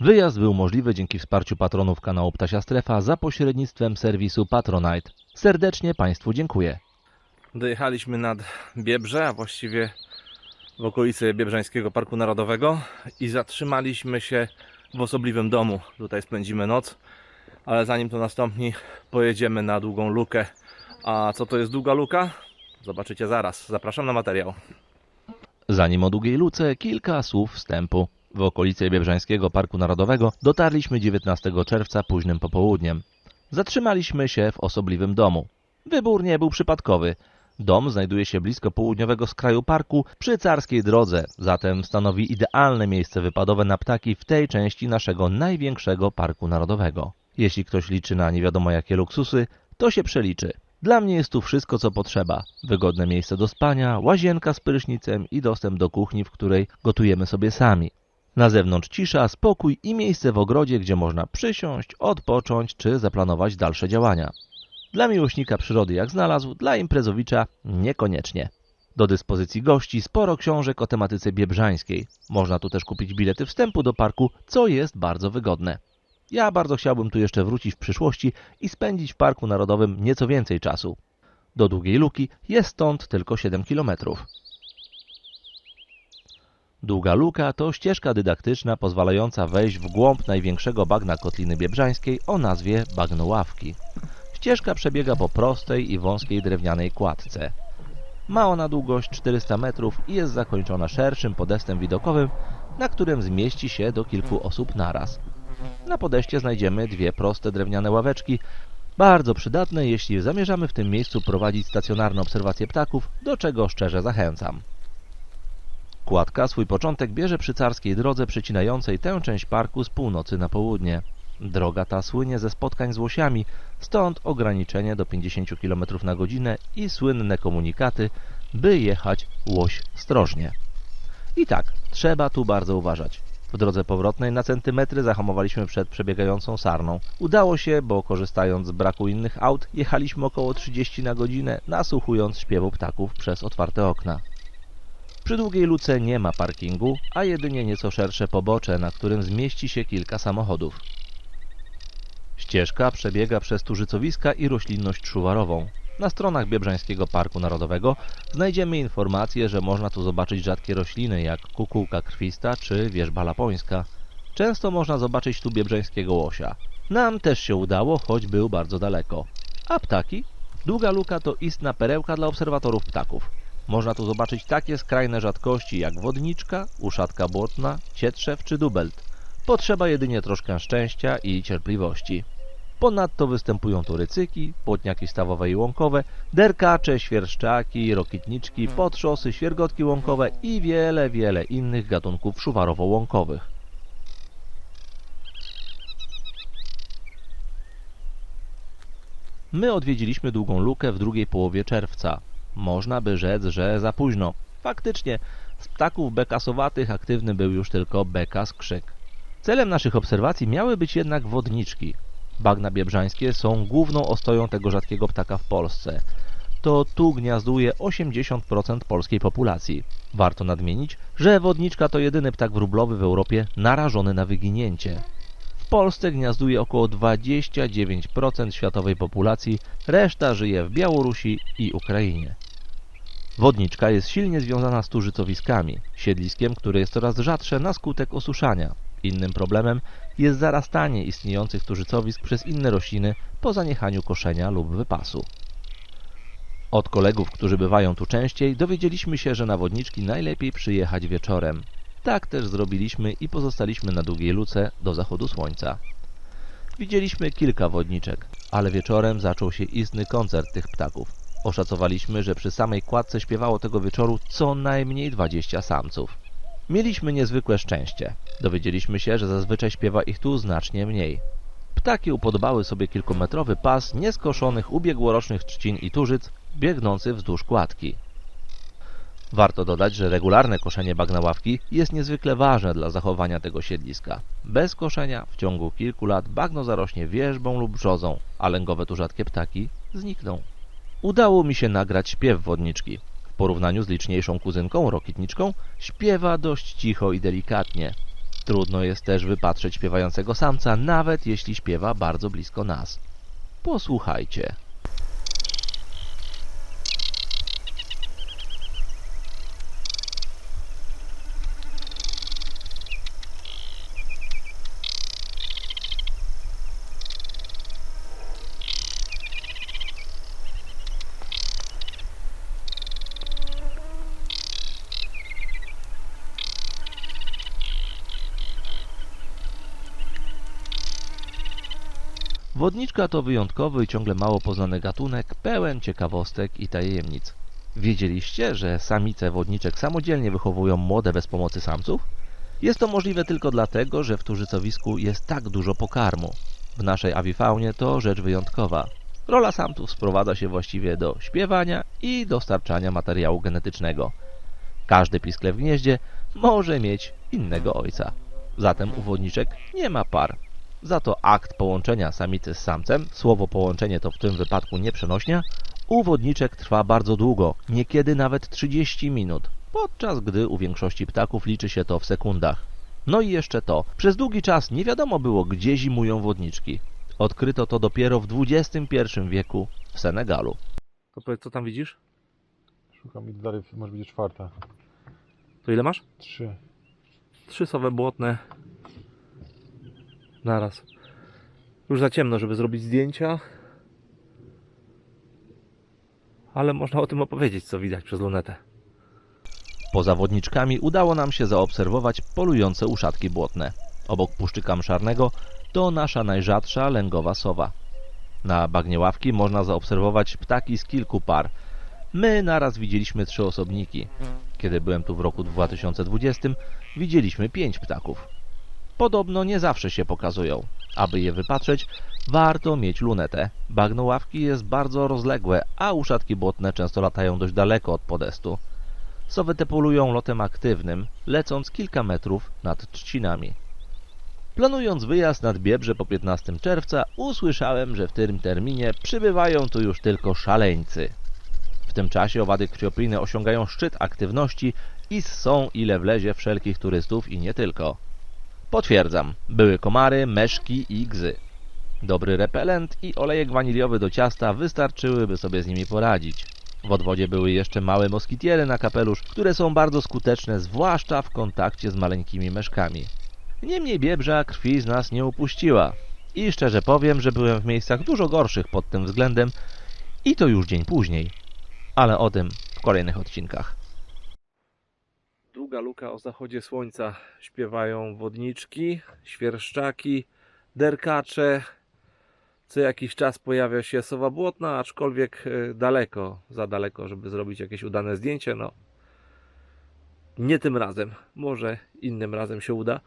Wyjazd był możliwy dzięki wsparciu patronów kanału Ptasia Strefa za pośrednictwem serwisu Patronite. Serdecznie Państwu dziękuję. Dojechaliśmy nad Biebrze, a właściwie w okolicy Biebrzańskiego Parku Narodowego i zatrzymaliśmy się w osobliwym domu. Tutaj spędzimy noc, ale zanim to nastąpi, pojedziemy na długą lukę. A co to jest długa luka? Zobaczycie zaraz. Zapraszam na materiał. Zanim o długiej luce, kilka słów wstępu. W okolice Biebrzańskiego Parku Narodowego dotarliśmy 19 czerwca późnym popołudniem. Zatrzymaliśmy się w osobliwym domu. Wybór nie był przypadkowy. Dom znajduje się blisko południowego skraju parku przy carskiej drodze, zatem stanowi idealne miejsce wypadowe na ptaki w tej części naszego największego parku narodowego. Jeśli ktoś liczy na nie wiadomo jakie luksusy, to się przeliczy. Dla mnie jest tu wszystko, co potrzeba. Wygodne miejsce do spania, łazienka z prysznicem i dostęp do kuchni, w której gotujemy sobie sami. Na zewnątrz cisza, spokój i miejsce w ogrodzie, gdzie można przysiąść, odpocząć czy zaplanować dalsze działania. Dla miłośnika przyrody jak znalazł, dla imprezowicza niekoniecznie. Do dyspozycji gości sporo książek o tematyce biebrzańskiej. Można tu też kupić bilety wstępu do parku, co jest bardzo wygodne. Ja bardzo chciałbym tu jeszcze wrócić w przyszłości i spędzić w Parku Narodowym nieco więcej czasu. Do Długiej Luki jest stąd tylko 7 kilometrów. Długa Luka to ścieżka dydaktyczna pozwalająca wejść w głąb największego bagna Kotliny Biebrzańskiej o nazwie Bagno Ławki. Ścieżka przebiega po prostej i wąskiej drewnianej kładce. Ma ona długość 400 metrów i jest zakończona szerszym podestem widokowym, na którym zmieści się do kilku osób naraz. Na podejście znajdziemy dwie proste drewniane ławeczki, bardzo przydatne, jeśli zamierzamy w tym miejscu prowadzić stacjonarne obserwacje ptaków, do czego szczerze zachęcam. Kładka swój początek bierze przy carskiej drodze przecinającej tę część parku z północy na południe. Droga ta słynie ze spotkań z łosiami, stąd ograniczenie do 50 km na godzinę i słynne komunikaty, by jechać łoś strożnie. I tak, trzeba tu bardzo uważać. W drodze powrotnej na centymetry zahamowaliśmy przed przebiegającą sarną. Udało się, bo korzystając z braku innych aut, jechaliśmy około 30 na godzinę, nasłuchując śpiewu ptaków przez otwarte okna. Przy długiej luce nie ma parkingu, a jedynie nieco szersze pobocze, na którym zmieści się kilka samochodów. Ścieżka przebiega przez tużycowiska i roślinność szuwarową. Na stronach Biebrzańskiego Parku Narodowego znajdziemy informację, że można tu zobaczyć rzadkie rośliny jak kukułka krwista czy wierzba lapońska. Często można zobaczyć tu biebrzańskiego łosia. Nam też się udało, choć był bardzo daleko. A ptaki? Długa luka to istna perełka dla obserwatorów ptaków. Można tu zobaczyć takie skrajne rzadkości jak wodniczka, uszatka błotna, cietrzew czy dubelt. Potrzeba jedynie troszkę szczęścia i cierpliwości. Ponadto występują tu rycyki, płotniaki stawowe i łąkowe, derkacze, świerszczaki, rokitniczki, potrzosy, świergotki łąkowe i wiele, wiele innych gatunków szuwarowo-łąkowych. My odwiedziliśmy Długą Lukę w drugiej połowie czerwca. Można by rzec, że za późno. Faktycznie, z ptaków bekasowatych aktywny był już tylko bekas krzyk. Celem naszych obserwacji miały być jednak wodniczki. Bagna biebrzańskie są główną ostoją tego rzadkiego ptaka w Polsce. To tu gniazduje 80% polskiej populacji. Warto nadmienić, że wodniczka to jedyny ptak wróblowy w Europie narażony na wyginięcie. W Polsce gniazduje około 29% światowej populacji, reszta żyje w Białorusi i Ukrainie. Wodniczka jest silnie związana z tużycowiskami, siedliskiem, które jest coraz rzadsze na skutek osuszania. Innym problemem jest zarastanie istniejących tużycowisk przez inne rośliny po zaniechaniu koszenia lub wypasu. Od kolegów, którzy bywają tu częściej, dowiedzieliśmy się, że na wodniczki najlepiej przyjechać wieczorem. Tak też zrobiliśmy i pozostaliśmy na długiej luce do zachodu słońca. Widzieliśmy kilka wodniczek, ale wieczorem zaczął się istny koncert tych ptaków. Oszacowaliśmy, że przy samej kładce śpiewało tego wieczoru co najmniej 20 samców. Mieliśmy niezwykłe szczęście. Dowiedzieliśmy się, że zazwyczaj śpiewa ich tu znacznie mniej. Ptaki upodobały sobie kilkumetrowy pas nieskoszonych ubiegłorocznych trzcin i tużyc biegnący wzdłuż kładki. Warto dodać, że regularne koszenie bagna ławki jest niezwykle ważne dla zachowania tego siedliska. Bez koszenia w ciągu kilku lat bagno zarośnie wierzbą lub brzozą, a lęgowe tu rzadkie ptaki znikną. Udało mi się nagrać śpiew wodniczki. W porównaniu z liczniejszą kuzynką, rokitniczką, śpiewa dość cicho i delikatnie. Trudno jest też wypatrzeć śpiewającego samca, nawet jeśli śpiewa bardzo blisko nas. Posłuchajcie. Wodniczka to wyjątkowy i ciągle mało poznany gatunek, pełen ciekawostek i tajemnic. Wiedzieliście, że samice wodniczek samodzielnie wychowują młode bez pomocy samców? Jest to możliwe tylko dlatego, że w turzycowisku jest tak dużo pokarmu. W naszej awifaunie to rzecz wyjątkowa. Rola samców sprowadza się właściwie do śpiewania i dostarczania materiału genetycznego. Każdy piskle w gnieździe może mieć innego ojca. Zatem u wodniczek nie ma par. Za to akt połączenia samicy z samcem, słowo połączenie to w tym wypadku nieprzenośnia, u wodniczek trwa bardzo długo, niekiedy nawet 30 minut, podczas gdy u większości ptaków liczy się to w sekundach. No i jeszcze to, przez długi czas nie wiadomo było, gdzie zimują wodniczki. Odkryto to dopiero w XXI wieku w Senegalu. To powiedz, co tam widzisz? Szukam i dalej może być czwarta. To ile masz? Trzy. Trzy sowe błotne. Naraz. Już za ciemno, żeby zrobić zdjęcia. Ale można o tym opowiedzieć, co widać przez lunetę. Poza wodniczkami udało nam się zaobserwować polujące uszatki błotne. Obok puszczyka mszarnego to nasza najrzadsza lęgowa sowa. Na bagnie ławki można zaobserwować ptaki z kilku par. My naraz widzieliśmy trzy osobniki. Kiedy byłem tu w roku 2020, widzieliśmy pięć ptaków. Podobno nie zawsze się pokazują. Aby je wypatrzeć, warto mieć lunetę. Bagno ławki jest bardzo rozległe, a uszatki błotne często latają dość daleko od podestu. Sowy te polują lotem aktywnym, lecąc kilka metrów nad trzcinami. Planując wyjazd nad Biebrze po 15 czerwca, usłyszałem, że w tym terminie przybywają tu już tylko szaleńcy. W tym czasie owady krwiopijne osiągają szczyt aktywności i są ile wlezie wszelkich turystów i nie tylko. Potwierdzam, były komary, meszki i gzy. Dobry repelent i olejek waniliowy do ciasta wystarczyłyby sobie z nimi poradzić. W odwodzie były jeszcze małe moskitiery na kapelusz, które są bardzo skuteczne, zwłaszcza w kontakcie z maleńkimi myszkami. Niemniej Biebrza krwi z nas nie upuściła. I szczerze powiem, że byłem w miejscach dużo gorszych pod tym względem i to już dzień później. Ale o tym w kolejnych odcinkach. Długa luka o zachodzie słońca. Śpiewają wodniczki, świerszczaki, derkacze. Co jakiś czas pojawia się sowa błotna, aczkolwiek e, daleko, za daleko, żeby zrobić jakieś udane zdjęcie. No, nie tym razem. Może innym razem się uda.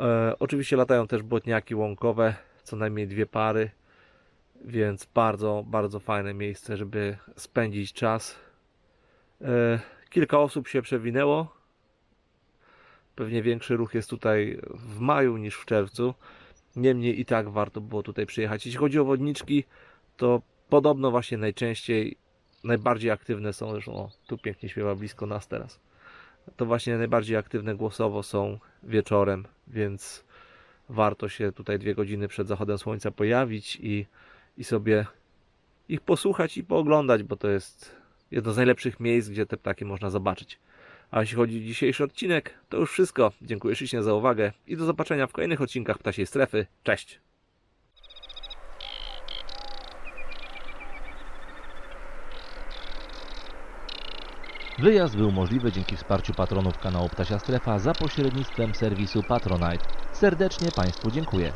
E, oczywiście latają też błotniaki łąkowe, co najmniej dwie pary, więc bardzo, bardzo fajne miejsce, żeby spędzić czas. E, kilka osób się przewinęło. Pewnie większy ruch jest tutaj w maju niż w czerwcu. Niemniej i tak warto było tutaj przyjechać. Jeśli chodzi o wodniczki, to podobno właśnie najczęściej, najbardziej aktywne są, zresztą o, tu pięknie śpiewa blisko nas teraz. To właśnie najbardziej aktywne głosowo są wieczorem, więc warto się tutaj dwie godziny przed zachodem słońca pojawić i, i sobie ich posłuchać i pooglądać, bo to jest jedno z najlepszych miejsc, gdzie te ptaki można zobaczyć. A jeśli chodzi o dzisiejszy odcinek, to już wszystko. Dziękuję ślicznie za uwagę i do zobaczenia w kolejnych odcinkach Ptasiej Strefy. Cześć! Wyjazd był możliwy dzięki wsparciu patronów kanału Ptasia Strefa za pośrednictwem serwisu Patronite. Serdecznie Państwu dziękuję.